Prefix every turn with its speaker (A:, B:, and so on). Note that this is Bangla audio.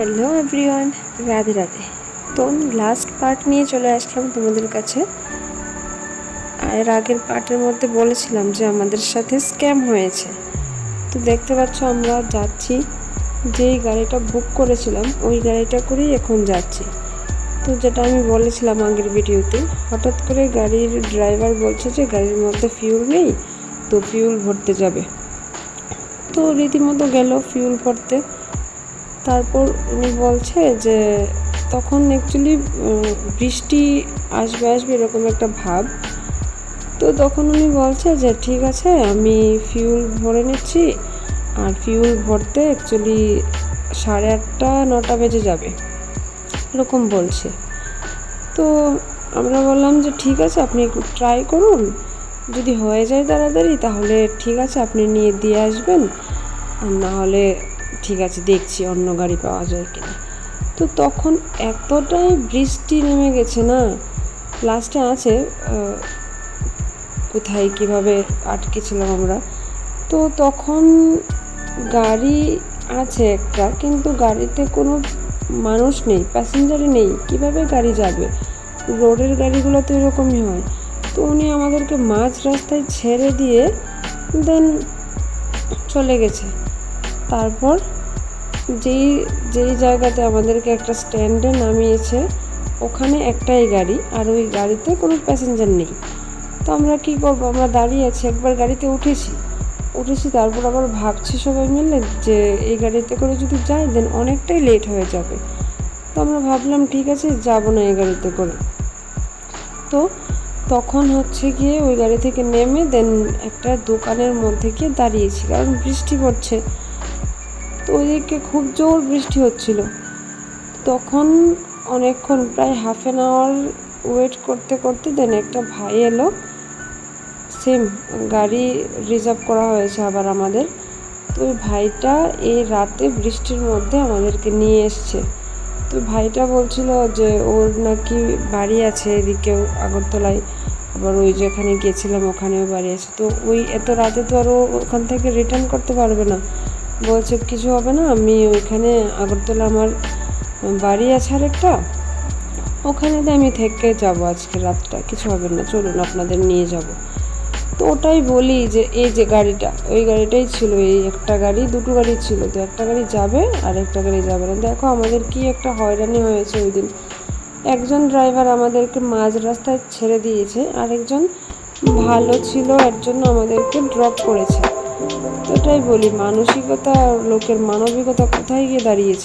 A: Hello everyone, Radhe Radhe. তো লাস্ট পার্ট নিয়ে চলে আসলাম তোমাদের কাছে। আর আগের পার্টের মধ্যে বলেছিলাম যে আমাদের সাথে স্ক্যাম হয়েছে। তো দেখতে পাচ্ছ আমরা যাচ্ছি, যেই গাড়িটা বুক করেছিলাম, ওই গাড়িটা করেই এখন যাচ্ছি। তো যেটা আমি বলেছিলাম আগের ভিডিওতে, হঠাৎ করে গাড়ির ড্রাইভার বলছে যে গাড়ির মধ্যে ফিউল নেই, তো ফিউল ভরতে যাবে। তো রীতিমতো গেল ফিউল ভরতে। তারপর উনি বলছে যে, তখন অ্যাকচুয়ালি বৃষ্টি আসবে আসবে এরকম একটা ভাব। তো তখন উনি বলছে যে, ঠিক আছে, আমি ফিউল ভরে নিচ্ছি, আর ফিউল ভরতে অ্যাকচুয়ালি সাড়ে আটটা, নটা বেজে যাবে। এরকম বলছে। তো আমরা বললাম যে, ঠিক আছে, আপনি একটু ট্রাই করুন। যদি হয়ে যায় তাড়াতাড়ি, তাহলে ঠিক আছে, আপনি নিয়ে দিয়ে আসবেন। আর না হলে ঠিক আছে, দেখছি অন্য গাড়ি পাওয়া যায় কিনা। তো তখন এতটাই বৃষ্টি নেমে গেছে না, লাস্টে আছে কোথায় কীভাবে আটকেছিলাম আমরা। তো তখন গাড়ি আছে একটা, কিন্তু গাড়িতে কোনো মানুষ নেই প্যাসেঞ্জারই নেই, কীভাবে গাড়ি যাবে? রোডের গাড়িগুলো তো এরকমই হয়। তো উনি আমাদেরকে মাঝ রাস্তায় ছেড়ে দিয়ে দেন চলে গেছে। তারপর যেই যেই জায়গাতে আমাদেরকে একটা স্ট্যান্ডে নামিয়েছে, ওখানে একটাই গাড়ি, আর ওই গাড়িতে কোনো প্যাসেঞ্জার নেই। তো আমরা কী করব? আমরা দাঁড়িয়ে আছি, একবার গাড়িতে উঠেছি। উঠেছি, তারপর আবার ভাবছি সবাই মিলে যে এই গাড়িতে করে যদি যাই দেন অনেকটাই লেট হয়ে যাবে। তো আমরা ভাবলাম, ঠিক আছে, যাব না এই গাড়িতে করে। তো তখন হচ্ছে গিয়ে ওই গাড়ি থেকে নেমে দেন একটা দোকানের মধ্যে গিয়ে দাঁড়িয়েছি, কারণ বৃষ্টি পড়ছে। তো ওইদিকে খুব জোর বৃষ্টি হচ্ছিল। তখন অনেকক্ষণ, প্রায় হাফ অ্যান আওয়ার ওয়েট করতে করতে দেন একটা ভাই এলো। সেম গাড়ি রিজার্ভ করা হয়েছে আবার আমাদের। তো ওই ভাইটা এই রাতে বৃষ্টির মধ্যে আমাদেরকে নিয়ে এসছে। তো ভাইটা বলছিল যে, ওর নাকি বাড়ি আছে এদিকেও আগরতলায়। আবার ওই যেখানে গিয়েছিলাম ওখানেও বাড়ি আছে। তো ওই এত রাতে তো আরও ওখান থেকে রিটার্ন করতে পারবে না। বলছে, কিছু হবে না, আমি ওইখানে আগরতলা আমার বাড়ি আছে আরেকটা। ওখানে তো আমি থেকে যাব আজকে রাতটা, কিছু হবে না, চলুন আপনাদের নিয়ে যাব। তো ওটাই বলি যে, এই যে গাড়িটা, ওই গাড়িটাই ছিল, এই একটা গাড়ি, দুটো গাড়ি ছিল। তো একটা গাড়ি যাবে আর একটা গাড়ি যাবে না। দেখো আমাদের কি একটা হয়রানি হয়েছে ওই দিন। একজন ড্রাইভার আমাদেরকে মাঝ রাস্তায় ছেড়ে দিয়েছে, আরেকজন ভালো ছিল এর জন্য আমাদেরকে ড্রপ করেছে। এটাই বলি মানসিকতা লোকের মানবিকতা কোথায় গিয়ে দাঁড়িয়েছে?